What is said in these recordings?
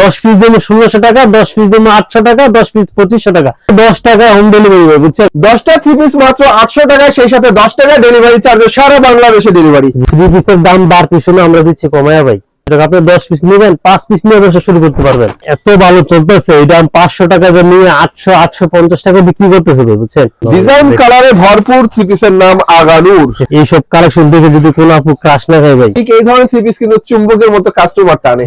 দশ পিস দেবো ষোলোশো টাকা দশ পিস দেবো আটশো টাকা দশ পিস পঁচিশশো টাকা। দশ টাকা হোম ডেলিভারি হবে বুঝছেন? দশটা থ্রি পিস মাত্র আটশো টাকা সেই সাথে দশ টাকা ডেলিভারি চার্জ সারা বাংলাদেশে ডেলিভারি থ্রি পিসের দাম বাড়তি শুনে আমরা দিচ্ছি কমায়া ভাই। এটা আপনি দশ পিস নেবেন পাঁচ পিস নিয়ে ব্যবসা শুরু করতে পারবেন। এত ভালো চলতেছে এটা আমি পাঁচশো টাকা নিয়ে আটশো আটশো পঞ্চাশ টাকা বিক্রি করতেছে বুঝছেন? ডিজাইন কালারে ভরপুর থ্রি পিসের নাম আগানুর। এইসব কালেকশন দেখে যদি কোনো আপু ক্রাশ না খায় ভাই। ঠিক এই ধরনের থ্রি পিস কিন্তু চুম্বকের মতো কাস্টমার টানে।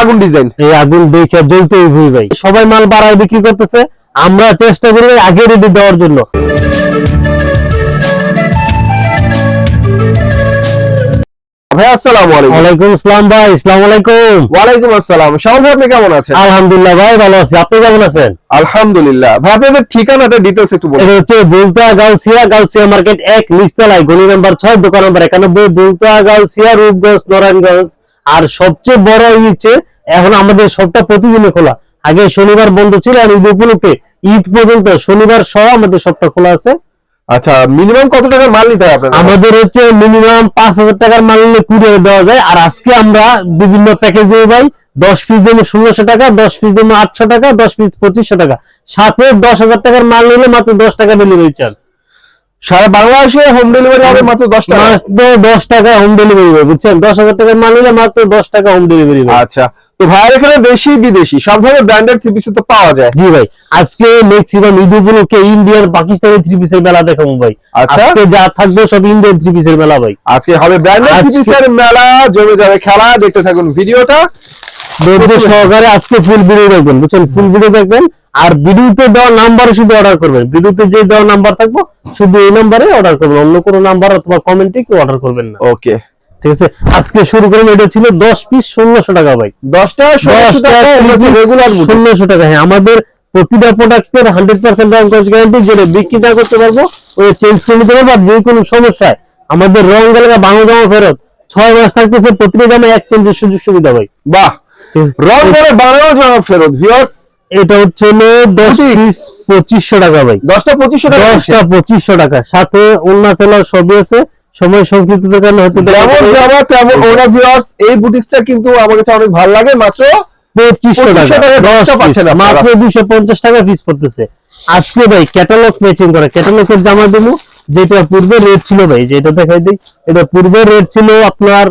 আগুন ডিজাইন এই আগুন দেখে জ্বলতে ভাই। সবাই মাল বাড়ায় বিক্রি করতেছে আমরা চেষ্টা করি আগে রেডি দেওয়ার জন্য। ভাই আসসালামু আলাইকুম। ওয়ালাইকুম আসসালাম ভাই আসসালামু আলাইকুম। ওয়ালাইকুম আসসালাম। শাওন ভাই আপনি কেমন আছেন? আলহামদুলিল্লাহ ভাই ভালো আছি। আপনি কেমন আছেন? আলহামদুলিল্লাহ। ভাই আপনাদের ঠিকানাটা ডিটেলস একটু বলুন। এটা হচ্ছে বুলতা গাউসিয়া গাউসিয়া মার্কেট এক নিচতলায় গলি নাম্বার ছয় দোকান নাম্বার একানব্বই বুলতা গাউসিয়া রূপগঞ্জ নারায়ণগঞ্জ। আর সবচেয়ে বড় হচ্ছে এখন আমাদের সবটা প্রতিদিনই খোলা। আগে শনিবার বন্ধ ছিল আর ঈদ উপলক্ষে ঈদ পর্যন্ত শনিবার সহ আমাদের সবটা খোলা আছে। আচ্ছা মিনিমাম কত টাকা মাল নিতে হবে আপনাদের? আমাদের হচ্ছে মিনিমাম পাঁচ হাজার টাকার মাল নিলে কুড়িয়ে দেওয়া যায়। আর আজকে আমরা বিভিন্ন প্যাকেজ দিয়ে ভাই দশ পিস দেবো ষোলোশো টাকা দশ পিস দেবো আটশো টাকা দশ পিস পঁচিশশো টাকা। সাথে দশ হাজার টাকার মাল নিলে মাত্র দশ টাকা ডেলিভারি চার্জ সারা বাংলাদেশে হোম ডেলিভারি হবে মাত্র দশ টাকা? দশ টাকা হোম ডেলিভারি হবে বুঝছেন? দশ হাজার টাকার মাল নিলে মাত্র দশ টাকা হোম ডেলিভারি হবে। আচ্ছা তো ভাইয়ের এখানে দেশি বিদেশি সব ধরনের ব্র্যান্ডেড থ্রি পিস তো পাওয়া যায়। জি ভাই। আজকে ম্যাক্সিমাম ঈদ উপলক্ষে ইন্ডিয়ার পাকিস্তানি থ্রি পিসের মেলা দেখাবো ভাই। আচ্ছা। আজকে যা থাকবে সব ইন্ডিয়ান থ্রি পিসের মেলা ভাই। আজকে হবে ব্র্যান্ডেড থ্রি পিসের মেলা জমে যাবে খেলা দেখতে থাকুন ভিডিওটা। ধৈর্য সহকারে আজকে ফুল ভিডিও দেখবেন বুঝছেন? ফুল ভিডিও দেখবেন আর ভিডিওতে দেওয়া নাম্বারে শুধু অর্ডার করবেন। ভিডিওতে যে দেওয়া নাম্বার থাকব শুধু এই নাম্বারে অর্ডার করবেন। অন্য কোনো নাম্বার অথবা কমেন্টে কেউ অর্ডার করবেন না। ওকে ঠিক আছে? আজকে শুরু করুন এটা ছিল দশ পিস ষোলোশো টাকা ভাই। দশটা রেগুলার ষোলোশো টাকা হ্যাঁ আমাদের প্রতিটা প্রোডাক্টের হান্ড্রেড পার্সেন্ট রং কস গ্যারান্টি যেটা বিক্রি না করতে পারব ওই চেঞ্জ করে নিতে পারব আর যে কোনো সমস্যায় আমাদের রং গেলে বাংলা জামা ফেরত। ছয় মাস থাকতেছে প্রতিটা জামা এক চেঞ্জের সুযোগ সুবিধা ভাই। বাহ! রং করে বানানো জামা ফেরত ভিউয়ার্স এটা হচ্ছে দশ পিস পঁচিশশো টাকা ভাই। দশটা পঁচিশশো টাকা। দশটা পঁচিশশো টাকা সাথে অন্য সেলার সবই আছে। সময় সংক্ষিপ্ত কারণে হয়তো যেমন জামা তেমন ওরা ভিউয়ার্স এই বুটিক্সটা কিন্তু আমার কাছে অনেক ভালো লাগে মাত্র পঁচিশশো 2500 টাকা টাকায় দশ দশটা piece, পাচ্ছেন আপনারা। মাত্র দুশো পঞ্চাশ টাকা পিস পড়তেছে। আজকে ভাই ক্যাটালগ ম্যাচিং করে। ক্যাটালগের জামা দেবো যেটা পূর্বে রেট ছিল ভাই যেটা দেখাই দিই। এটা পূর্বে রেট ছিল আপনার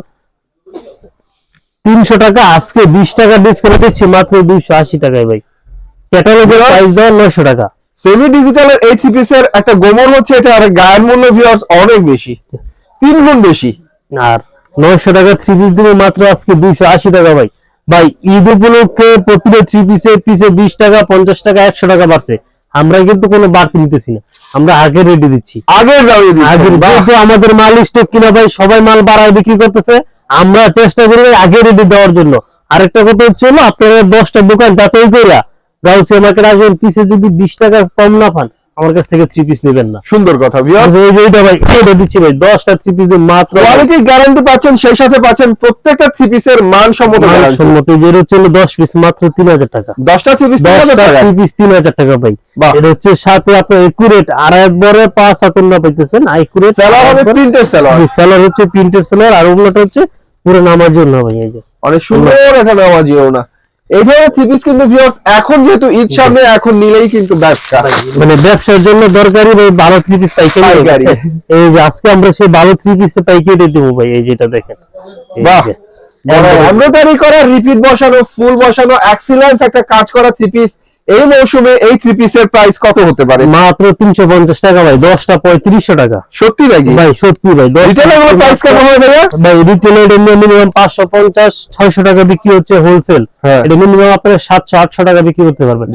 তিনশো টাকা আজকে বিশ টাকা ডিসকাউন্ট দিচ্ছি মাত্র দুইশো আশি টাকায় ভাই। ক্যাটালগের প্রাইস দেওয়া নয়শো টাকা। সেমি এই থ্রি পিসের একটা গোমর হচ্ছে এটা আর গায়ের মূল্য ভিউয়ার্স অনেক বেশি। তিন গুণ বেশি। আর নয়শো টাকা থ্রি পিস দিবে মাত্র আজকে দুইশো আশি টাকা ভাই। ভাই ঈদ উপলক্ষে প্রতিটা থ্রি পিসে পিসে বিশ টাকা পঞ্চাশ টাকা একশো টাকা বাড়ছে। আমরা কিন্তু কোনো বাড়তি নিতেছি না। আমরা আগে রেডি দিচ্ছি। আগের দামে আগের যেহেতু আমাদের মাল স্টক কিনা ভাই সবাই মাল বাড়ায় বিক্রি করতেছে আমরা চেষ্টা করি আগে রেডি দেওয়ার জন্য। আরেকটা কথা হচ্ছে হলো আপনারা দশটা দোকান যাচাই করিয়া গাউসিয়া মার্কেট আসবেন পিসে যদি বিশ টাকা কম না পান আমার কাছ থেকে থ্রি পিস নেবেন না। সুন্দর কথা যে এইটা ভাই এটা দিচ্ছি ভাই দশটা থ্রি পিস মাত্র কোয়ালিটি গ্যারান্টি পাচ্ছেন সেই সাথে পাচ্ছেন প্রত্যেকটা থ্রি পিসের মান সম্মত সম্মত যে হচ্ছে দশ পিস মাত্র তিন হাজার টাকা। দশটা থ্রি পিস দশটা থ্রি পিস তিন হাজার টাকা ভাই। এটা হচ্ছে সাথে আপনার একুরেট আর একবারে পাঁচ হাতের না পাইতেছেন একুরেট সেলার হবে প্রিন্টের সেলার সেলার হচ্ছে প্রিন্টের সেলার আর ওগুলোটা হচ্ছে পুরো নামার জন্য ভাই এই যে। অনেক সুন্দর এখানে আওয়াজিও না এই ধরনের থ্রি পিস কিন্তু ভিউয়ার্স এখন যেহেতু ঈদ সামনে এখন নিলেই কিন্তু ব্যবসা। মানে ব্যবসার জন্য দরকারি ভাই ভালো থ্রি পিস পাইকারি। এই আজকে আমরা সেই ভালো থ্রি পিস পাইকারি দেবো ভাই এই যেটা দেখেন। বাহ। যে। এমব্রয়ডারি করা রিপিট বসানো ফুল বসানো এক্সিলেন্স একটা কাজ করা থ্রি পিস এই মৌসুমে এই থ্রি পিসের প্রাইস কত হতে পারে? মাত্র তিনশো পঞ্চাশ টাকা ভাই দশটা পঁয়ত্রিশশো টাকা। সত্যি নাকি? ভাই সত্যি ভাই রিটেল এগুলো প্রাইস কেমন হবে ভাইয়া? ভাই রিটেলের মিনিমাম পাঁচশো পঞ্চাশ ছয়শো টাকা বিক্রি হচ্ছে হোলসেল হ্যাঁ। এটা মিনিমাম আপনার সাতশো আটশো টাকা বিক্রি করতে পারবেন।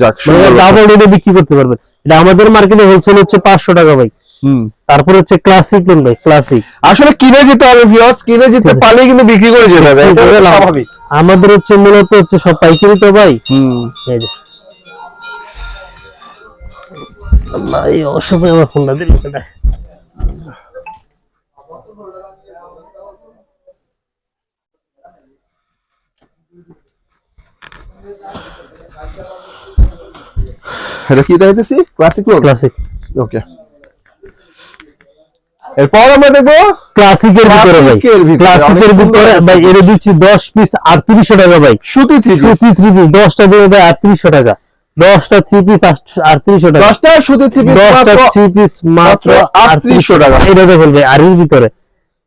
ডাবল রেটে বিক্রি করতে পারবেন। এটা আমাদের মার্কেটে হোলসেল হচ্ছে পাঁচশো টাকা ভাই। হুম। তারপর হচ্ছে ক্লাসিক ভাই ক্লাসিক আসলে কিনে যেতে হবে ভিউয়ার্স কিনে যেতে ঠিক পারলে কিন্তু বিক্রি করে যেতে হবে আমাদের হচ্ছে মূলত হচ্ছে সব পাইকারি তো ভাই। হুম। আল্লাহ এই অসময়ে আমার ফোনটা দিল? এটা কি দেখাইতেছি? ক্লাসিক ক্লাসিক ওকে এরপর আমরা দেখব ক্লাসিকের ভিতরে ভাই। ভিতরে, ভাই দিচ্ছি দশ পিস আটত্রিশশো টাকা ভাই। সুতি থ্রি পিস সুতি থ্রি পিস দশটা দিয়ে ভাই আটত্রিশশো টাকা। দশটা থ্রি পিস আটত্রিশশো টাকা। দশটা সুতি থ্রি পিস দশটা থ্রি পিস মাত্র 3800 টাকা। এটা দেখুন ভাই আরির ভিতরে।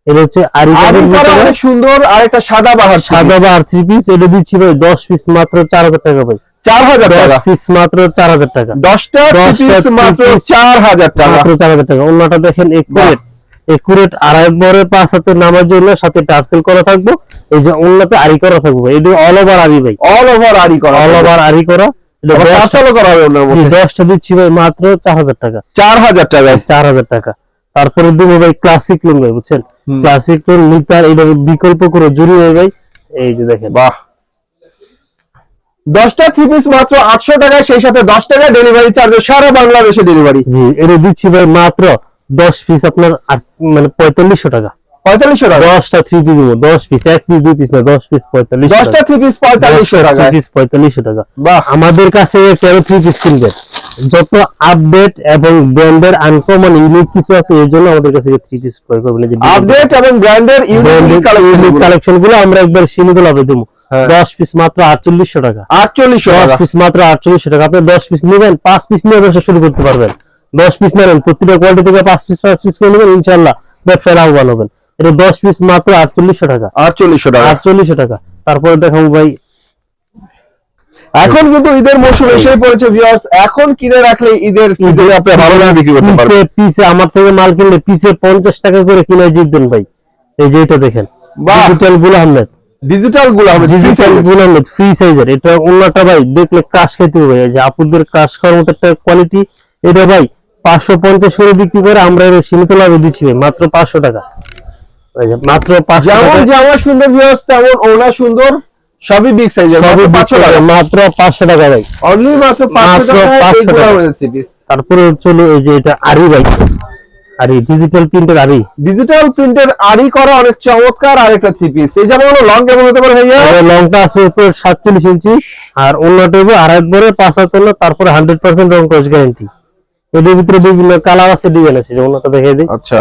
এটা হচ্ছে আরি আরি কাঠের করা ভিতরে সুন্দর আর একটা সাদা বাহার সাদা বা থ্রি পিস এটা দিচ্ছি ভাই দশ পিস মাত্র চার হাজার টাকা ভাই। চার হাজার দশ টাকা। পিস মাত্র চার হাজার টাকা। দশটা পিস মাত্র চার হাজার টাকা। মাত্র চার হাজার টাকা। অন্যটা দেখেন একুরেট একুরেট আড়াই বরে পাঁচ হাতে নামার জন্য সাথে টার্সেল করা থাকব। এই যে অন্যতে আরি করা থাকব এটা অল ওভার আরি ভাই। অল ওভার আরি করা অল ওভার আরি করা। দশটা- টার্সেলও করা হবে ওনার জি, মধ্যে দশটা দিচ্ছি ভাই মাত্র চার হাজার টাকা। চার হাজার টাকা চার হাজার টাকা। তারপরে দেবো ভাই ক্লাসিক লোন ভাই বুঝছেন? ক্লাসিক লোন লিটার এটা বিকল্প করে ভাই। এই যে দেখেন। বাহ। দশটা থ্রি পিস মাত্র আটশো টাকা সেই সাথে দশ টাকা ডেলিভারি চার্জ সারা বাংলাদেশে ডেলিভারি জি এটা দিচ্ছি ভাই মাত্র দশ পিস আপনার মানে পঁয়তাল্লিশশো টাকা। পঁয়তাল্লিশশো টাকা। দশটা থ্রি পিস দিব দশ পিস এক পিস দুই পিস না দশ পিস পঁয়তাল্লিশ দশটা থ্রি পিস পঁয়তাল্লিশশো টাকা। পিস পঁয়তাল্লিশশো টাকা। আমাদের কাছে কেন থ্রি পিস কিনবেন যত আপডেট এবং ব্র্যান্ডের আনকমন ইউনিক কিছু আছে এই জন্য আমাদের কাছে থ্রি পিস ক্রয় করবেন যে আপডেট এবং ব্র্যান্ডের ইউনিক কালেকশন কালেকশনগুলো। আমরা একবার সীমিত লাভে দেবো। হ্যাঁ। দশ পিস মাত্র আটচল্লিশশো টাকা। আটচল্লিশশো দশ পিস মাত্র আটচল্লিশশো টাকা। আপনি দশ পিস নেবেন পাঁচ পিস নিয়ে ব্যবসা শুরু করতে পারবেন। দশ পিস নেবেন প্রতিটা কোয়ালিটি থেকে পাঁচ পিস পাঁচ পিস করে নেবেন ইনশাল্লাহ ব্যবসায় লাভবান হবেন। এটা দশ পিস মাত্র আটচল্লিশশো টাকা। আটচল্লিশশো টাকা। আটচল্লিশশো টাকা। তারপরে দেখাবো ভাই। এখন কিন্তু ঈদের মৌসুম এসে পড়েছে ভিউয়ার্স এখন কিনে রাখলে ঈদের সিজনে আপনি ভালো দামে বিক্রি করতে পারবেন। পিসে পিসে আমার থেকে মাল কিনলে পিসে পঞ্চাশ টাকা করে কিনে জিতবেন ভাই। এই যে এটা দেখেন। ডিজিটাল গুল আহমেদ। ডিজিটালগুলো হবে ডিজিটাল গুল আহমেদ ফ্রি সাইজের এটা অন্যটা ভাই দেখলে কাশ খেতে হবে। যে আপুদের কাশ খাওয়ার মতো একটা কোয়ালিটি এটা ভাই পাঁচশো পঞ্চাশ করে বিক্রি করে আমরা সীমিত লাভে দিচ্ছি মাত্র পাঁচশো টাকা। এই যে মাত্র যেমন জামা সুন্দর ভিউয়ার্স তেমন ওনা সুন্দর সবই বিগ সাইজের সবই পাঁচশো টাকা মাত্র পাঁচশো টাকা ভাই। অনলি মাত্র পাঁচশো টাকা 500 টাকা। থ্রি পিস তারপরে চলো এই যে এটা আরি ভাই। আরি ডিজিটাল প্রিন্টের আরি। ডিজিটাল প্রিন্টের আরি করা অনেক চমৎকার আর একটা থ্রি পিস এই যেমন হলো লং কেমন হতে পারে ভাইয়া? লংটা আছে উপর সাতচল্লিশ ইঞ্চি আর অন্যটা হবে আড়াই বরে পাঁচ তোলা তারপরে হান্ড্রেড পার্সেন্ট রং কস গ্যারান্টি এদের ভিতরে বিভিন্ন কালার আছে ডিজাইন আছে যে অন্যটা দেখে দিই। আচ্ছা।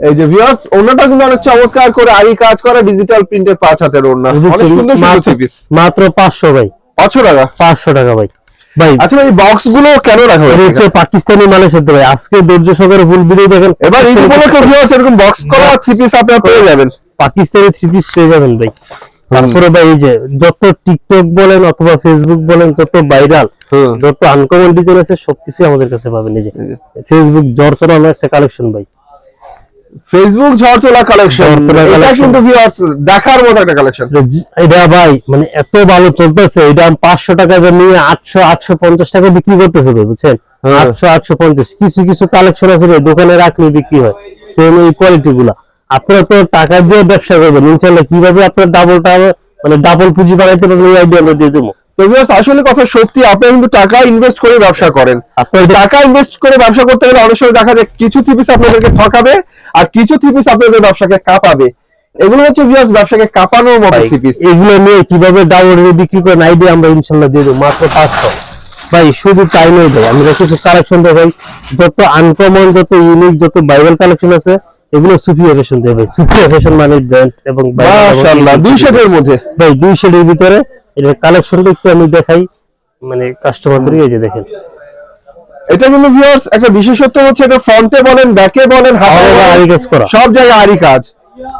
এই যে ভিউয়ার্স ওনাটা কিন্তু অনেক চমৎকার করে আরি কাজ করা ডিজিটাল প্রিন্টের পাঁচ হাতের ওড়না। অনেক সুন্দর সুন্দর পিস মাত্র পাঁচশো ভাই। পাঁচশো টাকা? পাঁচশো টাকা ভাই। ভাই আচ্ছা ভাই বক্সগুলো কেন রাখা হয়েছে? হচ্ছে পাকিস্তানি মালের সাথে ভাই। আজকে ধৈর্য সহকারে ফুল ভিডিও দেখেন। এবার ঈদ উপলক্ষে ভিউয়ার্স এরকম বক্স করা থ্রি পিস আপনারা পেয়ে যাবেন। পাকিস্তানি থ্রি পিস পেয়ে যাবেন ভাই। তারপরে ভাই এই যে যত টিকটক বলেন অথবা ফেসবুক বলেন যত ভাইরাল যত আনকমন ডিজাইন আছে সবকিছু আমাদের কাছে পাবেন। এই যে ফেসবুক জ্বর তোলানো একটা কালেকশন ভাই। ফেসবুক ঝড় তোলা কালেকশন এটা কিন্তু ভিউয়ার্স দেখার মতো একটা কালেকশন এটা ভাই মানে এত ভালো চলতেছে এটা টাকা নিয়ে আটশো আটশো পঞ্চাশ টাকা বিক্রি করতেছে ভাই বুঝছেন? হ্যাঁ। আটশো আটশো পঞ্চাশ কিছু কিছু কালেকশন আছে ভাই দোকানে রাখলে বিক্রি হয়। সেম এই কোয়ালিটি গুলা। আপনারা তো টাকা দিয়ে ব্যবসা করবেন ইনশাল্লাহ কীভাবে আপনার ডাবল মানে ডাবল পুঁজি বানাইতে পারবেন এই আইডিয়া আমরা দিয়ে দেবো। আসলে কথা সত্যি আপনি কিন্তু টাকা ইনভেস্ট করে ব্যবসা করেন। টাকা ইনভেস্ট করে ব্যবসা করতে গেলে অনেক সময় দেখা যায় কিছু থ্রি পিস আপনাদেরকে ঠকাবে আর কিছু থ্রি পিস আপনাদের ব্যবসাকে কাঁপাবে। এগুলো হচ্ছে ভিউয়ার্স ব্যবসাকে কাঁপানোর মতো থ্রি পিস এগুলো নিয়ে কীভাবে ডাবল বিক্রি করেন আইডিয়া আমরা ইনশাল্লাহ দিয়ে দেবো মাত্র পাঁচশো। ভাই শুধু তাই নয় ভাই আমরা কিছু কালেকশন দেখাই যত আনকমন যত ইউনিক যত বাইবেল কালেকশন আছে এগুলো সুফিয়া ফ্যাশন দেয় ভাই। সুফিয়া ফ্যাশন মানে ব্র্যান্ড এবং মাশাআল্লাহ দুই শেডের মধ্যে। ভাই দুই শেডের ভিতরে এটা কালেকশনটা একটু আমি দেখাই মানে কাস্টমারদের এই যে দেখেন। এটা কিন্তু ভিউয়ার্স একটা বিশেষত্ব হচ্ছে এটা ফ্রন্টে বলেন ব্যাকে বলেন হাতে বলেন, আরি কাজ করা। সব জায়গায় আরি কাজ।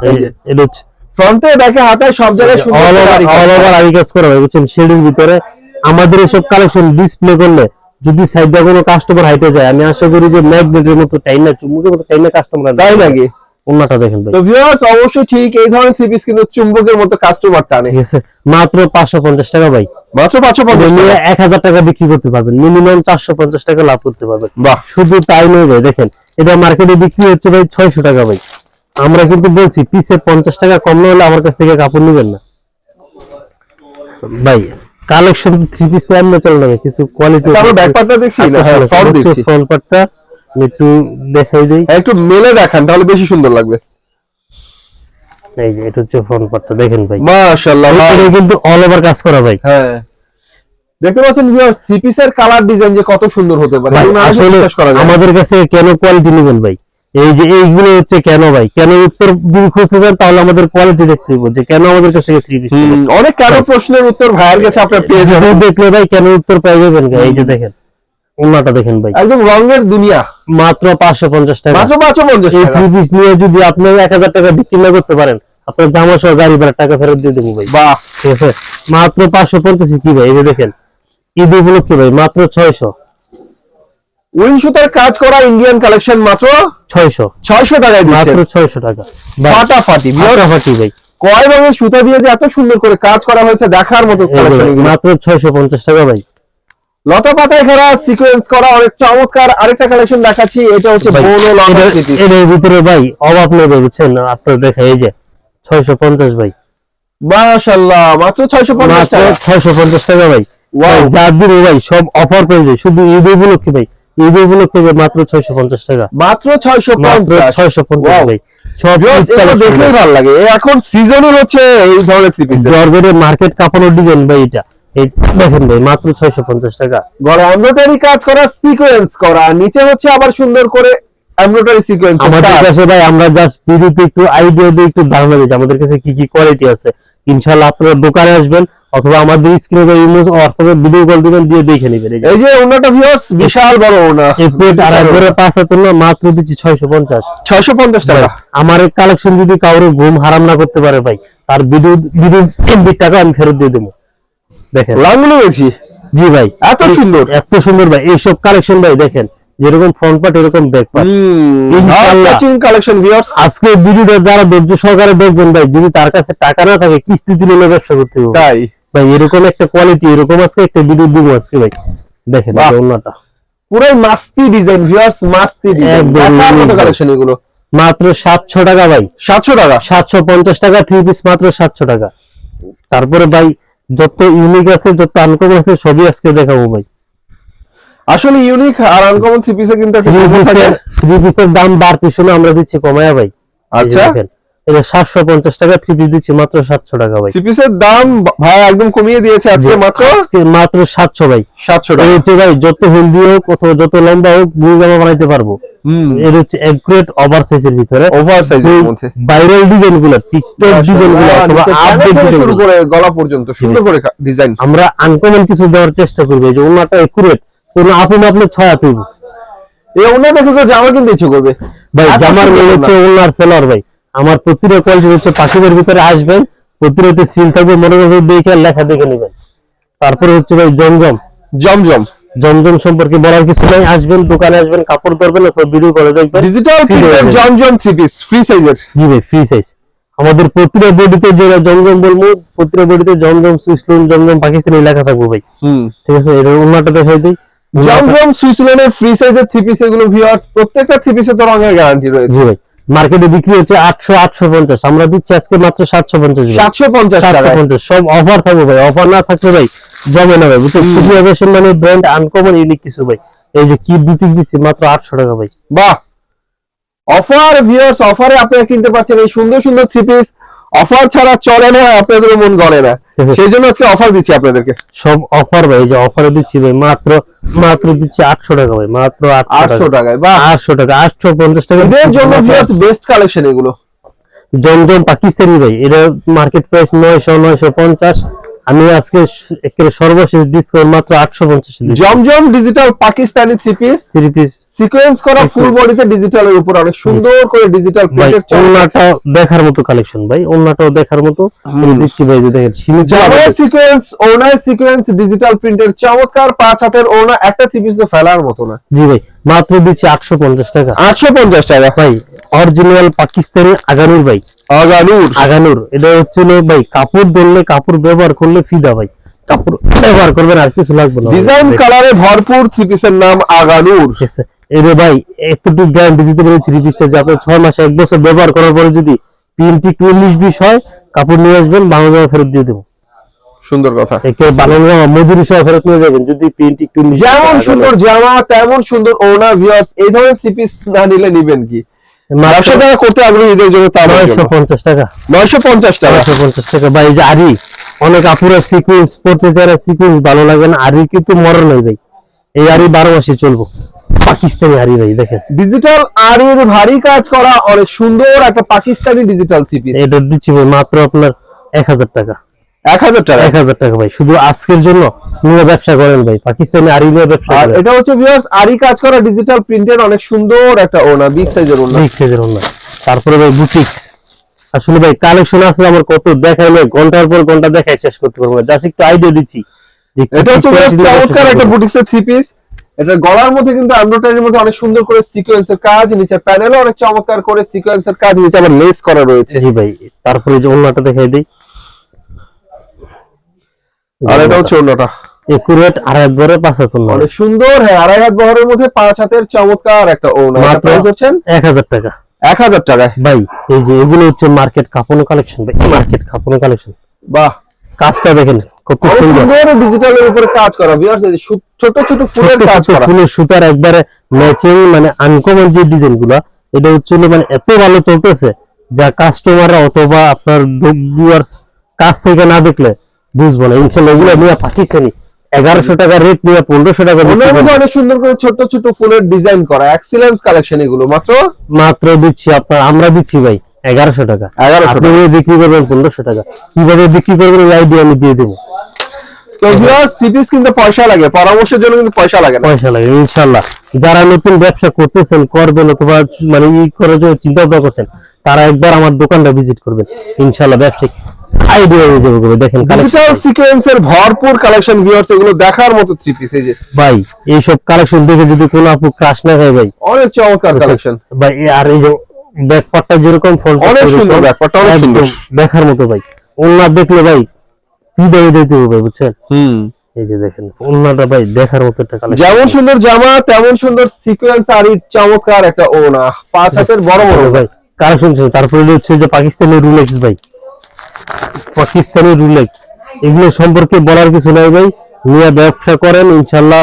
এই যে এটা ফ্রন্টে ব্যাকে হাতে সব জায়গায় সুন্দর অল ওভার আরি কাজ করা। ভাই বুঝছেন? শেডের ভিতরে আমাদের এসব কালেকশন ডিসপ্লে করলে যদি সাইডে কোনো কাস্টমার হাইটে যায় আমি আশা করি যে ম্যাগনেটের মতো টাইনা চুমুকের মতো টাইনা কাস্টমার তাই নাকি? অন্যটা দেখেন ভাই। তো ভিউয়ার্স অবশ্যই ঠিক এই ধরনের থ্রি পিস কিন্তু চুম্বকের মতো কাস্টমার টানে মাত্র পাঁচশো পঞ্চাশ টাকা ভাই। মাত্র পাঁচশো এটা পঞ্চাশ নিয়ে এক হাজার টাকা বিক্রি করতে পারবেন। মিনিমাম চারশো পঞ্চাশ টাকা লাভ করতে পারবেন। বাহ। শুধু তাই নয় ভাই দেখেন এটা মার্কেটে বিক্রি হচ্ছে ভাই ছয়শো টাকা ভাই। আমরা কিন্তু বলছি পিসে পঞ্চাশ টাকা কম না হলে আমার কাছ থেকে কাপড় নেবেন না। ভাই কালেকশন থ্রি পিস তো এমনি চলে না কিছু কোয়ালিটি তারপর ব্যাকপার্টটা দেখছি না? হ্যাঁ ফ্রন্ট দেখছি ফ্রন্ট পার্টটা একটু দেখাই দিই। হ্যাঁ, একটু মেলে দেখান তাহলে বেশি সুন্দর লাগবে। এই যে এটা হচ্ছে ফ্রন্ট পার্টটা দেখেন ভাই। মাশাআল্লাহ এটা কিন্তু অল ওভার কাজ করা ভাই। হ্যাঁ। দেখতে পাচ্ছেন ভিউয়ার্স পিসের কালার ডিজাইন যে কত সুন্দর হতে পারে। আসলে আমাদের কাছে কেন কোয়ালিটি নেবেন ভাই? এই যে এইগুলো হচ্ছে কেন ভাই? কেন উত্তর যদি খুঁজতে চান তাহলে আমাদের কোয়ালিটি দেখতে হবে যে কেন আমাদের কাছ থেকে থ্রি পিস অনেক কেন প্রশ্নের উত্তর ভাইয়ের কাছে আপনার পেয়ে যাবেন। দেখলে ভাই কেন উত্তর পেয়ে যাবেন? এই যে দেখেন। ওনাটা দেখেন ভাই। একদম রঙের দুনিয়া। মাত্র পাঁচশো পঞ্চাশ টাকা। মাত্র পাঁচশো পঞ্চাশ এই থ্রি পিস নিয়ে যদি আপনি এক হাজার টাকা বিক্রি না করতে পারেন আপনার জামা সহ গাড়ি ভাড়া টাকা ফেরত দিয়ে দেবো ভাই। বাহ। ঠিক আছে? মাত্র পাঁচশো পঞ্চাশ কি ভাই? এই দেখেন ঈদ উপলক্ষে ভাই মাত্র ছয়শো। উইন সুতার কাজ করা ইন্ডিয়ান কালেকশন মাত্র ছয়শো। ছয়শো টাকায় মাত্র ছয়শো টাকা। ফাটাফাটি ফাটাফাটি ভাই। কয় রঙের সুতা দিয়ে যে এত সুন্দর করে কাজ করা হয়েছে দেখার মতো। মাত্র ছয়শো পঞ্চাশ টাকা ভাই। লতা পাতায় ঘেরা সিকোয়েন্স করা অনেক চমৎকার আরেকটা কালেকশন দেখাচ্ছি এটা হচ্ছে বোনো লতা এটার ভিতরে ভাই বুঝছেন? আপনার দেখা এই যে ছয়শো পঞ্চাশ ভাই। মাশাআল্লাহ মাত্র 650 মাত্র টাকা। ছয়শো পঞ্চাশ টাকা ভাই. ভাই, যার দিন ভাই সব অফার পেয়ে যায় শুধু ঈদ উপলক্ষে ভাই। ঈদ উপলক্ষে মাত্র ছয়শো পঞ্চাশ টাকা। মাত্র মাত্র 650 ছয়শো পঞ্চাশ ভাই। সব দেখলেই ভালো লাগে। এখন সিজনের হচ্ছে এই ধরনের থ্রি পিস মার্কেট কাপড়ের ডিজাইন ভাই এটা। এই দেখেন ভাই মাত্র ছয়শো পঞ্চাশ টাকা। গলা এমব্রয়ডারি কাজ করা সিকোয়েন্স করা। নিচে হচ্ছে আবার সুন্দর করে এমব্রয়ডারি সিকোয়েন্স আমাদের কাছে ভাই আমরা জাস্ট ভিডিওতে একটু আইডিয়া দিয়ে একটু ধারণা আমাদের কাছে কি কি কোয়ালিটি আছে? ইনশাআল্লাহ আপনারা দোকানে আসবেন অথবা আমাদের স্ক্রিনে বা ইমো হোয়াটসঅ্যাপে ভিডিও কল দিবেন দিয়ে দেখে নেবেন। এই যে ওনাটা ভিউয়ার্স বিশাল বড় ওনা। আর পাঁচ হাতের না মাত্র দিচ্ছি ছয়শো পঞ্চাশ। 650 টাকা। আমার কালেকশন যদি কাউরে ঘুম হারাম না করতে পারে ভাই তার ভিডিও ভিডিও এমবি টাকা আমি ফেরত দিয়ে দেবো। দেখেন। লাঙ্গুলো গেছি জি ভাই। এত সুন্দর। এত সুন্দর ভাই। এইসব কালেকশন ভাই দেখেন যেরকম ফ্রন্ট পার্ট এরকম back part matching collection viewers আজকে ভিডিওটা যারা ধৈর্য সহকারে দেখবেন ভাই যদি তার কাছে টাকা না থাকে কিস্তি দিলে ব্যবসা করতে হবে। তাই? ভাই এরকম একটা কোয়ালিটি এরকম আজকে একটা ভিডিও দিব আজকে ভাই। দেখেন বাহ। এই পুরো মাস্তি ডিজাইন ভিউয়ার্স মাস্তি ডিজাইন। কালেকশন এগুলো? মাত্র সাতশো টাকা ভাই। 700 টাকা? সাতশো পঞ্চাশ টাকা থ্রি পিস মাত্র সাতশো টাকা। তারপরে ভাই যত ইউনিক আছে যত আনকমন আছে সবই আজকে দেখাবো ভাই। আসলে ইউনিক আর আনকমন থ্রি পিসে কিন্তু থ্রি পিসের দাম বাড়তি শুনে আমরা দিচ্ছি কমায়া ভাই। আচ্ছা। এটা টাকা থ্রি পিস দিচ্ছি মাত্র সাতশো টাকা ভাই। থ্রি পিসের দাম ভাই একদম কমিয়ে দিয়েছে আজকে মাত্র? আজকে মাত্র সাতশো ভাই। 700 এই টাকা হচ্ছে ভাই যত হেলদি হোক অথবা যত লম্বা হোক বুড়ি জামা বানাইতে পারব। এর হচ্ছে ভিতরে। মধ্যে। ভাইরালগুলো টিকটক ডিজাইন অথবা আপডেট প্যানেল থেকে ডিজাইন শুরু করে গলা পর্যন্ত সুন্দর করে ডিজাইন আমরা আনকমন কিছু দেওয়ার চেষ্টা করব এই যে ওনাটা কোন ছয় তুলব এই ওনা দেখে তো জামা কিনতে ইচ্ছে করবে। ভাই জামার সুন্দর হচ্ছে ওনার সেলার ভাই। আমার প্রতিটা কোয়ালিটি হচ্ছে পাখিদের ভিতরে আসবেন প্রতিটাতে সিল থাকবে মনে করবে দেখে লেখা দেখে নেবেন। তারপরে হচ্ছে ভাই জমজম। জমজম। জমজম সম্পর্কে বলার কিছু নাই আসবেন দোকানে আসবেন কাপড় ধরবেন অথবা ভিডিও করে দেখবেন। ডিজিটাল। জমজম থ্রি পিস ফ্রি সাইজের জি ভাই ফ্রি সাইজ আমাদের প্রতিটা বডিতে যেটা জমজম বলব প্রতিটা বডিতে জমজম সুইসলুন জমজম পাকিস্তানি লেখা থাকবে ভাই। হুম। ঠিক আছে এটা ওনাটা দেখাই দিই। জমজম সুইজারল্যান্ডের ফ্রি সাইজের থ্রি পিস এগুলো ভিউয়ার্স প্রত্যেকটা থ্রি পিসে তো রঙের গ্যারান্টি রয়েছে। জি ভাই। মার্কেটে বিক্রি হচ্ছে আটশো আটশো পঞ্চাশ। আমরা দিচ্ছি আজকে মাত্র সাতশো পঞ্চাশ সাতশো পঞ্চাশ সাতশো পঞ্চাশ। সব অফার থাকবে ভাই। অফার না থাকলে ভাই জমে না ভাই বুঝছ খুবই অবশ্যই মানে ব্র্যান্ড আনকমন ইউনিক কিছু ভাই। এই যে কি বুটিক দিচ্ছি মাত্র আটশো টাকা ভাই। বাহ! অফার ভিউয়ার্স অফারে আপনারা কিনতে পারছেন এই সুন্দর সুন্দর থ্রি পিস অফার ছাড়া চলে না আপনাদের মন গড়ে না। সেই জন্য আজকে অফার দিচ্ছি আপনাদেরকে। সব অফার ভাই যে অফারে দিচ্ছি ভাই মাত্র মাত্র দিচ্ছি আটশো টাকা ভাই মাত্র আটশো টাকায় বাহ। আটশো টাকা আটশো পঞ্চাশ টাকা। এদের জন্য বেস্ট কালেকশন এগুলো। জমজম পাকিস্তানি ভাই এটা মার্কেট প্রাইস নয়শো নয়শো পঞ্চাশ। আমি আজকে একেবারে সর্বশেষ ডিসকাউন্ট মাত্র আটশো পঞ্চাশ জমজম digital Pakistani three piece three piece sequence করা ফুল বডিতে ডিজিটালের উপর অনেক সুন্দর করে ডিজিটাল প্রিন্টেড ওনাটাও দেখার মতো কালেকশন ভাই ওনাটাও দেখার মতো। আমি দিচ্ছি ভাই যে দেখেন জামায় সিকোয়েন্স ওনার সিকোয়েন্স ডিজিটাল প্রিন্টের চমৎকার পাঁচ হাতের ওনা একটা থ্রি পিস তো ফেলার মতো না। জি ভাই মাত্র দিচ্ছি আটশো পঞ্চাশ টাকা। আটশো পঞ্চাশ টাকা। ভাই অরিজিনাল পাকিস্তানি আগানুর ভাই। আগানুর। আগানুর এটা হচ্ছে ভাই কাপড় ধরলে কাপড় ব্যবহার করলে ফিদা ভাই। কাপড় ব্যবহার করবেন আর কিছু লাগবে না ডিজাইন কালারে ভরপুর থ্রি পিসের নাম আগানুর। এটা ভাই একটু গ্যারান্টি দিতে পারি থ্রি পিসটা যে আপনি ছয় মাসে এক বছর ব্যবহার করার পরে যদি একটু উনিশ বিশ হয় কাপড় নিয়ে আসবেন জামা ফেরত দিয়ে দেবো। সুন্দর কথা। একে জামা মজুরি সহ ফেরত নিয়ে যাবেন যদি প্রিন্ট একটু 19 যেমন সুন্দর জামা তেমন সুন্দর ভিউয়ার্স এই ধরনের থ্রি পিস না নিলে নিবেন কি? ব্যবসা যারা করতে আগ্রহী এদের জন্য তার নয়শো পঞ্চাশ টাকা। নয়শো পঞ্চাশ টাকা। নয়শো পঞ্চাশ টাকা। ভাই এই যে আরি অনেক আপুরা সিকুয়েন্স পড়তে চায় সিকুয়েন্স ভালো লাগে না। আরি কিন্তু মরণ নাই ভাই। এই আরি বারো মাসে চলবো। পাকিস্তানি আরি ভাই দেখেন। ডিজিটাল আরির ভারী কাজ করা অনেক সুন্দর একটা পাকিস্তানি ডিজিটাল পিস এটা দিচ্ছি ভাই মাত্র আপনার এক হাজার টাকা। এক হাজার টাকা? এক হাজার টাকা ভাই শুধু আজকের জন্য নিয়ে ব্যবসা করেন ভাই পাকিস্তানি আরি নিয়ে ব্যবসা আর এটা হচ্ছে ভিউয়ার্স আরি কাজ করা ডিজিটাল প্রিন্টের অনেক সুন্দর একটা ওনা বিগ সাইজের ওনা বিগ সাইজের ওনা তারপরে ভাই বুটিক্স আসলে ভাই কালেকশন আছে আমার কত দেখাইলে ঘণ্টার পর ঘণ্টা দেখাই শেষ করতে পারব জাস্ট একটু আইডিয়া দিচ্ছি এটা হচ্ছে চমৎকার একটা। বুটিক্সের থ্রি পিস এটা গলার মধ্যে কিন্তু এমব্রয়ডারির মধ্যে অনেক সুন্দর করে সিকোয়েন্সের কাজ নিচে প্যানেলও অনেক চমৎকার করে সিকোয়েন্সের কাজ নিচে আবার লেস করা রয়েছে। জি ভাই তারপরে যে ওনাটা দেখাই দিই। আর এটা হচ্ছে অন্যটা একুরেট আর একবারে পাঁচ হাত অনেক সুন্দর হ্যাঁ আড়াই হাত বহরের মধ্যে পাঁচ হাতের চমৎকার একটা ওনা মাত্র এক হাজার টাকা। এক হাজার টাকায়। ভাই এই যে এগুলো হচ্ছে মার্কেট কাপড় কালেকশন ভাই মার্কেট কাপড় কালেকশন বাহ। কাজটা দেখেন। কত অনেক সুন্দর সুন্দর ডিজিটালের উপরে কাজ করা ভিউয়ার্স এই ছোট ছোট ফুলের কাজ করা। ফুলের সুতার একবারে ম্যাচিং মানে আনকমন যে ডিজাইন এটা হচ্ছে মানে এত ভালো চলতেছে যা কাস্টমাররা অথবা আপনার ভিউয়ার্স কাছ থেকে না দেখলে বুঝব না। ইনশাল্লাহ এগুলো নিয়ে পাকিস্তানি এগারোশো টাকা রেট নিয়ে পনেরোশো টাকা। অনেক সুন্দর করে ছোট ছোট ফুলের ডিজাইন করা এক্সিলেন্স কালেকশন এগুলো মাত্র? মাত্র দিচ্ছি আপনার আমরা দিচ্ছি ভাই এগারোশো টাকা। এগারোশো বিক্রি করবেন পনেরোশো টাকা। কীভাবে বিক্রি করবেন আইডিয়া আমি দিয়ে দেবো। কিনতে পয়সা লাগে পরামর্শের জন্য কিন্তু পয়সা লাগে পয়সা লাগে ইনশাল্লাহ। যারা নতুন ব্যবসা করতেছেন করবেন অথবা মানে ই করার জন্য চিন্তা ভাবনা করছেন তারা একবার আমার দোকানটা ভিজিট করবেন। ব্যবসায়িক আইডিয়া হয়ে যাবে দেখেন ডিজিটাল সিকোয়েন্সের ভরপুর কালেকশন ভিউয়ার্স এগুলো দেখার মতো থ্রি পিস এই যে। ভাই এইসব কালেকশন দেখে যদি কোনো আপু ক্রাশ না খায় ভাই। অনেক চমৎকার কালেকশন ভাই আর এই যে যেরকম ফল অনেক সুন্দর ব্যাপারটা অনেক সুন্দর। দেখার মতো ভাই। দেখলে ভাই হৃদয়ে যেতে হবে বুঝছেন? হুম। এই যে দেখেন ওনাটা ভাই দেখার মতো একটা কালেকশন যেমন সুন্দর জামা তেমন সুন্দর সিকোয়েন্স আর চমৎকার একটা ওনা পাঁচ হাতের বড় বড় ভাই কালেকশন তারপরে হচ্ছে যে পাকিস্তানি রুলেক্স ভাই। পাকিস্তানি রুলেক্স এগুলো সম্পর্কে বলার কিছু নাই ভাই। নিয়ে ব্যবসা করেন ইনশাল্লাহ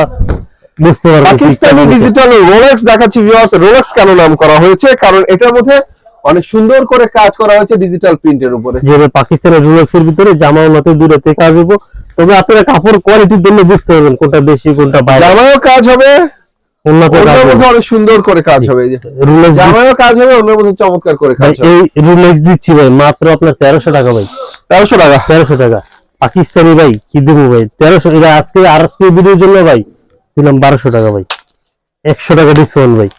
বুঝতে পারবেন। পাকিস্তানি ডিজিটাল রোলেক্স দেখাচ্ছি ভিউয়ার্স রোলেক্স কেন নাম করা হয়েছে? কারণ এটার মধ্যে অনেক সুন্দর করে কাজ করা হয়েছে ডিজিটাল প্রিন্টের উপরে। যেভাবে পাকিস্তানের রুলেক্স এর ভিতরে জামা উন্নত দূরেতে কাজ হব। তবে আপনারা কাপড় কোয়ালিটির জন্য বুঝতে পারবেন কোনটা বেশি কোনটা বাইরে। জামায়ও কাজ হবে অনেক সুন্দর করে কাজ হবে জামায়ও কাজ হবে অন্যের মধ্যে চমৎকার করে কাজ এই রুলেক্স দিচ্ছি ভাই মাত্র আপনার তেরোশো টাকা ভাই। তেরোশো টাকা? তেরোশো টাকা। পাকিস্তানি ভাই কি দেবো ভাই? তেরোশো আজকে আর আজকে ভিডিওর জন্য ভাই দিলাম বারোশো টাকা ভাই। একশো টাকা ডিসকাউন্ট ভাই।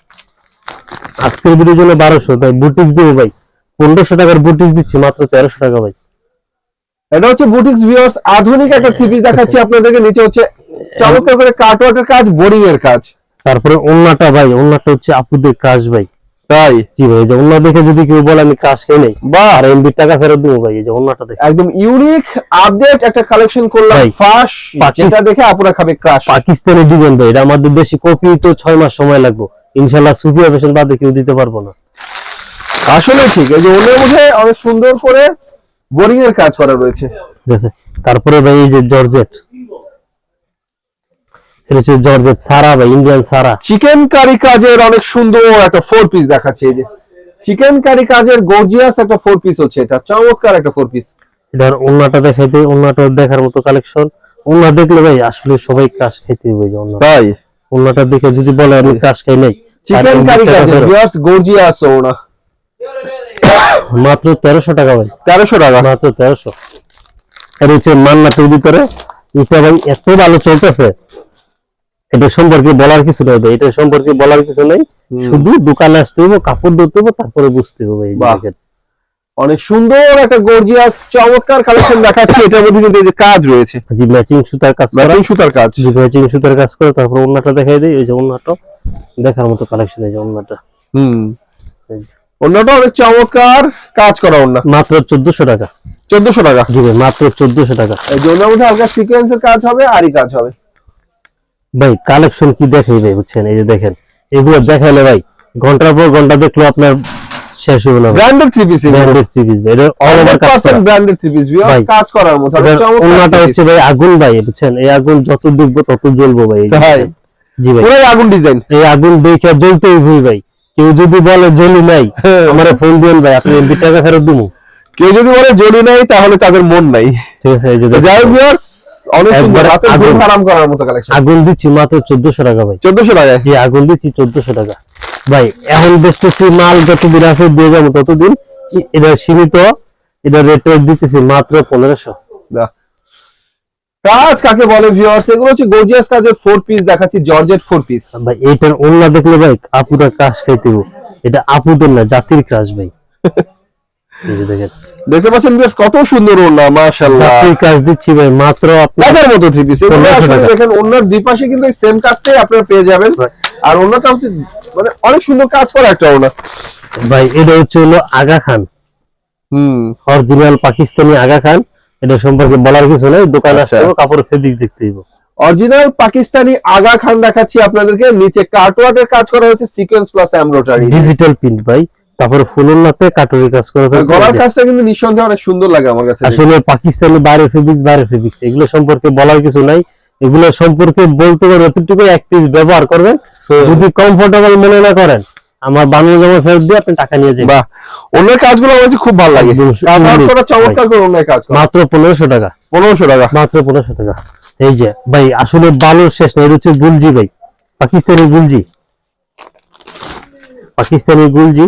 আজকের ভিডিওর জন্য বারোশো তাই বুটিক্স দেবো ভাই। পনেরোশো টাকার বুটিক্স দিচ্ছি মাত্র তেরোশো টাকা ভাই। এটা হচ্ছে বুটিক্স ভিউয়ার্স আধুনিক একটা থ্রি দেখাচ্ছি আপনাদেরকে নিচে হচ্ছে চমৎকার করে কাটওয়ার্কের কাজ বোরিং এর কাজ। তারপরে অন্যটা ভাই অন্যটা হচ্ছে আপুদের কাজ ভাই। তাই? জি ভাই যে অন্য দেখে যদি কেউ বলে আমি কাজ খেয়ে নেই বাহ! আর এমবি টাকা ফেরত দেবো ভাই এই যে অন্যটা দেখে। একদম ইউনিক আপডেট একটা কালেকশন করলাম ভাই, ফাঁস পাকিস- যেটা দেখে আপনারা খাবে ক্রাশ পাকিস্তানি ডিজাইন ভাই এটা আমাদের দেশি কপি তো ছয় মাস সময় লাগবে। ইনশাল্লাহ সুফিয়া ফ্যাশন বাদে কেউ দিতে পারব না। আসলে ঠিক। এই যে ওনের মধ্যে অনেক সুন্দর করে বোরিং এর কাজ করা রয়েছে। ঠিক আছে। তারপরে ভাই এই যে জর্জেট। এটা হচ্ছে জর্জেট সারা ভাই ইন্ডিয়ান সারা। চিকেন কারি কাজের অনেক সুন্দর একটা ফোর পিস দেখাচ্ছে এই যে। চিকেন কারি কাজের গর্জিয়াস একটা ফোর পিস হচ্ছে এটা। চমৎকার একটা ফোর পিস এটার অন্যটা দেখাইতে অন্যটা দেখার মতো কালেকশন অন্য দেখলে ভাই আসলে সবাই কাজ হবে যে অন্য তাই? অন্যটা দেখে যদি বলে আমি কাজ খাই নাই চিকেন কারি ভিউয়ার্স গর্জিয়াস ওনা মাত্র তেরোশো টাকা ভাই। তেরোশো টাকা? মাত্র তেরোশো। আর হচ্ছে মান্নাতের ভিতরে এটা ভাই এত ভালো চলতেছে। এটা সম্পর্কে বলার কিছু নেই এটা সম্পর্কে বলার কিছু নেই। শুধু দোকানে আসতে হবে কাপড় ধরতে হবে তারপরে বুঝতে হবে এই। দেখেন। অনেক সুন্দর একটা গর্জিয়াস চমৎকার কালেকশন দেখাচ্ছে। এটার মধ্যে কিন্তু এই যে কাজ রয়েছে। জি ম্যাচিং সুতার কাজ করা। ম্যাচিং সুতার কাজ। জি ম্যাচিং সুতার কাজ করে তারপর অন্যটা দেখাই দেয় এই যে অন্যটা দেখার মতো কালেকশন এই যে অন্যটা হুম। অন্যটা অনেক চমৎকার কাজ করা অন্য মাত্র চোদ্দশো টাকা। চোদ্দশো টাকা। জি মাত্র চোদ্দশো টাকা। এই যে অন্যের মধ্যে হালকা সিকোয়েন্সের কাজ হবে আরই কাজ হবে। ভাই কালেকশন কি দেখাই ভাই বুঝছেন? এই যে দেখেন এগুলো দেখাইলে ভাই ঘণ্টার পর ঘণ্টা দেখল আপনার শেষ হবে না branded three piece branded three piece এটা অল ওভার কাজ করা। ব্র্যান্ডেড থ্রি পিস ভাই। কাজ করার মতো। অনেক এটার চমৎকার অন্যটা three হচ্ছে ভাই আগুন ভাই বুঝছেন? এই আগুন যত দেখব তত জ্বলবো ভাই তাই? জি ভাই। পুরোই আগুন ডিজাইন এই আগুন দেখে জ্বলতেই ভুই ভাই। কেউ যদি বলে জ্বলি নাই আমার ফোন দিন ভাই আপনি এমবি টাকা ফেরত দিব কেউ যদি বলে জড়ি নাই তাহলে তাদের মন নাই। ঠিক আছে। যাই আগুন। করার মতো কালেকশন আগুন দিচ্ছি মাত্র চোদ্দশো টাকা ভাই। চোদ্দশো টাকায়? জি আগুন দিচ্ছি চোদ্দশো টাকা। ভাই এখন দেখতেছি মাল যতদিন আছে দিয়ে যাব ততদিন এটা সীমিত এটা রেট দিতেছি মাত্র পনেরোশো। কাজ কাকে বলে ভিউয়ার্স এগুলো হচ্ছে গর্জিয়াস কাজের ফোর পিস দেখাচ্ছি জর্জেট ফোর পিস ভাই এইটার অন্য দেখলে ভাই আপুরা ক্রাশ খাইতে এটা আপুদের না জাতির ভাই। দেখতে পাচ্ছেন ভিউয়ার্স কত সুন্দর ওড়না মাশাআল্লাহ। জাতির ক্রাশ দিচ্ছি ভাই মাত্র আপনার দেখার মতো থ্রি পিস এগুলো 1500 আসলে টাকা। দেখেন ওনার দুই পাশে কিন্তু সেম কাজটাই আপনারা পেয়ে যাবেন. আর ওনাটা হচ্ছে মানে অনেক সুন্দর কাজ করা একটা ওনা ভাই এটা হচ্ছে হলো আগা খান। হুম। অরিজিনাল পাকিস্তানি আগা খান। এটা সম্পর্কে বলার কিছু নেই দোকানে আচ্ছা। আসতে হবে, কাপড়ের ফেব্রিক্স দেখতে অরিজিনাল পাকিস্তানি আগা খান দেখাচ্ছি আপনাদেরকে নিচে কার্টওয়ার্কের কাজ করা হয়েছে sequence plus embroidery digital print ভাই। তারপরে ফুলনাতে কাটুরি কাজ করে থাকবে। গলার কাজটা কিন্তু নিঃসন্দেহে অনেক সুন্দর লাগে আমার কাছে। আসলে পাকিস্তানি বাইরে ফেব্রিক্স বাইরে ফেব্রিক্স এগুলো সম্পর্কে বলার কিছু নাই। এগুলো সম্পর্কে বলতে পারবে এতটুকু এক পিস ব্যবহার করবেন। যদি কমফোর্টেবল মনে না করেন আমার বানিয়ে জমা ফেরত দিয়ে আপনি টাকা নিয়ে যাবেন। বাহ। অন্যের কাজগুলো আমার খুব ভালো লাগে। চমৎকার করে অন্যের কাজ মাত্র পনেরোশো টাকা। পনেরোশো টাকা। মাত্র পনেরোশো টাকা। এই যে ভাই আসলে বালুর শেষ না এটা হচ্ছে গুলজি ভাই। পাকিস্তানি গুলজি। পাকিস্তানি গুলজি।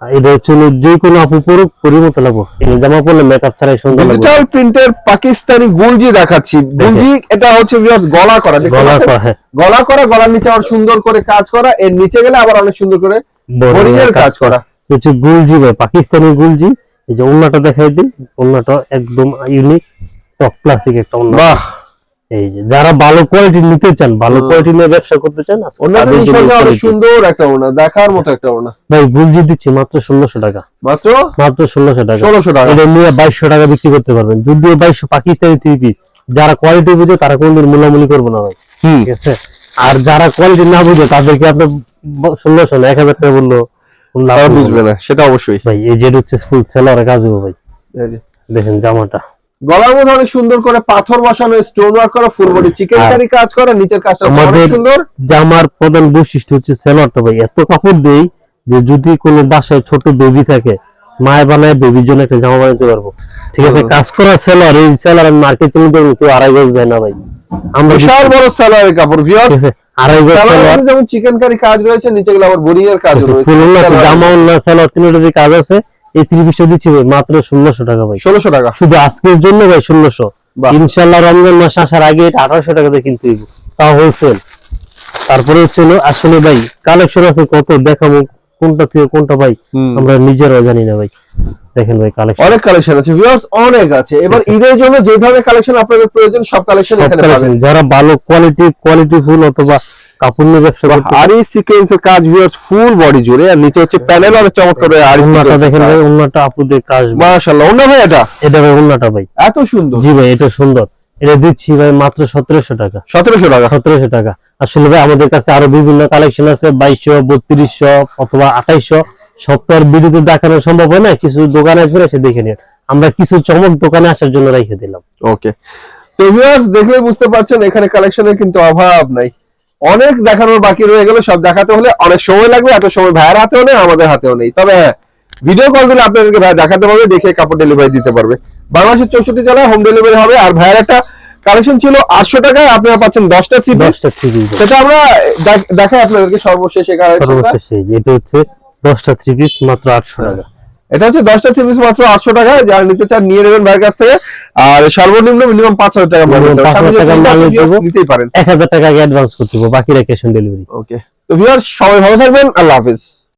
এটা হচ্ছে যে কোনো আপু পরুক পরিমতো লাগবো। জামা পরলে মেকআপ ছাড়াই সুন্দর লাগবে। ডিজিটাল প্রিন্টের পাকিস্তানি গুলজি দেখাচ্ছি। গুলজি এটা হচ্ছে গলা করা গলা করা, হ্যাঁ। গলা করা গলার নিচে আবার সুন্দর করে কাজ করা এর নিচে গেলে আবার অনেক সুন্দর করে বোরিং এর কাজ করা। হচ্ছে গুলজি ভাই পাকিস্তানি গুলজি। এই যে অন্যটা দেখাই দিই অন্যটা একদম ইউনিক টপ ক্লাসিক একটা অন্য বাহ! এই যে যারা ভালো কোয়ালিটি নিতে চান ভালো কোয়ালিটি নিয়ে ব্যবসা করতে চান অনেক সুন্দর একটা ওনা দেখার মতো একটা ওনা। ভাই গুলজি দিচ্ছি মাত্র ষোলোশো টাকা। মাত্র? মাত্র ষোলোশো টাকা। ষোলোশো টাকা। এটা নিয়ে বাইশশো টাকা বিক্রি করতে পারবেন। যদিও বাইশশো পাকিস্তানি থ্রি পিস যারা কোয়ালিটি বুঝে তারা কোনদিন মূলামূলি করব না ভাই। ঠিক আছে? আর যারা কোয়ালিটি না বুঝে তাদেরকে আপনার ষোলোশো না এক হাজার টাকা বলল বুঝবে না। সেটা অবশ্যই। ভাই এই যে হচ্ছে ফুল সেলারে কাজ ভাই। দেখেন জামাটা। গলার মধ্যে অনেক সুন্দর করে পাথর বসানো স্টোন ওয়ার্ক করা ফুল বডি চিকেন কারি কাজ করা নিচের কাজটা অনেক সুন্দর। জামার প্রধান বৈশিষ্ট্য হচ্ছে সেলারটা ভাই এত কাপড় দেই যে যদি কোনো বাসায় ছোট বেবি থাকে মায় বানায় বেবির জন্য একটা জামা বানাতে পারব। ঠিক আছে কাজ করা সেলার এই সেলার আমি মার্কেট মধ্যে কেউ আড়াই গজ দেয় না ভাই। আমরা বিশাল বড় সালোয়ারের কাপড় আছে আড়াই গজ সেলার যেমন চিকেন কারি কাজ রয়েছে নিচে গেলে আবার বোরিং এর কাজ রয়েছে। ফুলনা জামা উন্না সেলার তিনটারই কাজ আছে এই দিচ্ছি ভাই মাত্র ষোলোশো টাকা ভাই। ষোলোশো টাকা। শুধু আজকের জন্য ভাই ষোলোশো। ইনশাল্লাহ রমজান মাস আসার আগে এটা আঠারোশো কিনতে তাও হোলসেল তারপরে হচ্ছে আসলে ভাই কালেকশন আছে কত দেখাবো কোনটা থেকে কোনটা ভাই আমরা নিজেরাও জানি না ভাই। দেখেন ভাই কালেকশন অনেক কালেকশন আছে ভিউয়ার্স অনেক আছে। এবার। ঈদের জন্য যে ধরনের কালেকশন আপনাদের প্রয়োজন সব কালেকশন এখানে পাবেন। যারা ভালো কোয়ালিটি কোয়ালিটি ফুল অথবা কাপড় নিয়ে ব্যবসা করতে আর এই সিকোয়েন্সের কাজ ভিউয়ার্স ফুল বডি জুড়ে আর নিচে হচ্ছে প্যানেল আর চমৎকার আর উন্নাটা দেখেন ভাই উন্নাটা আপুদের কাজ ভাই। মাশাআল্লাহ অন্য ভাই এটা? এটা ভাই ভাই। এত সুন্দর। জি ভাই এটা সুন্দর। এটা দিচ্ছি ভাই মাত্র সতেরোশো টাকা। সতেরোশো টাকা? সতেরোশো টাকা। আসলে ভাই আমাদের কাছে আরও বিভিন্ন কালেকশন আছে বাইশশো বত্রিশশো অথবা আঠাইশশো। সপ্তাহের ভিডিওতে দেখানো সম্ভব হয় না কিছু দোকানে ঘুরে এসে দেখে নিন। আমরা কিছু চমক দোকানে আসার জন্য রেখে দিলাম। ওকে তো ভিউয়ার্স দেখলে বুঝতে পারছেন এখানে কালেকশনের কিন্তু অভাব নাই। অনেক দেখানোর বাকি রয়ে গেল সব দেখাতে হলে অনেক সময় লাগবে এত সময় ভাইয়ের হাতেও নেই আমাদের হাতেও নেই। তবে হ্যাঁ ভিডিও কল দিলে আপনাদেরকে ভাই দেখাতে পারবে দেখে কাপড় ডেলিভারি দিতে পারবে। বাংলাদেশের চৌষট্টি জেলায় হোম ডেলিভারি হবে আর ভাইয়ের একটা কালেকশন ছিল আটশো টাকায় আপনারা পাচ্ছেন দশটা থ্রি দশটা থ্রি সেটা আমরা দেখ- দেখাই আপনাদেরকে সর্বশেষ এখানে সর্বশেষ এটা হচ্ছে দশটা থ্রি পিস মাত্র আটশো টাকা। এটা হচ্ছে দশটা থ্রি পিস মাত্র আটশো টাকা যার নিতে চান নিয়ে নেবেন ভাইয়ের কাছ থেকে। আর সর্বনিম্ন মিনিমাম পাঁচ হাজার টাকা মাল Minimum নিতে হবে। 5,000 সামনে যে টাকা তিনটা মাল আছে, নিতে হবে। নিতেই পারেন। এক হাজার টাকা আগে অ্যাডভান্স করতে বাকিরা ক্যাশ অন ডেলিভারি ওকে তো ভিউয়ার সবাই ভালো থাকবেন। আল্লাহ হাফিজ।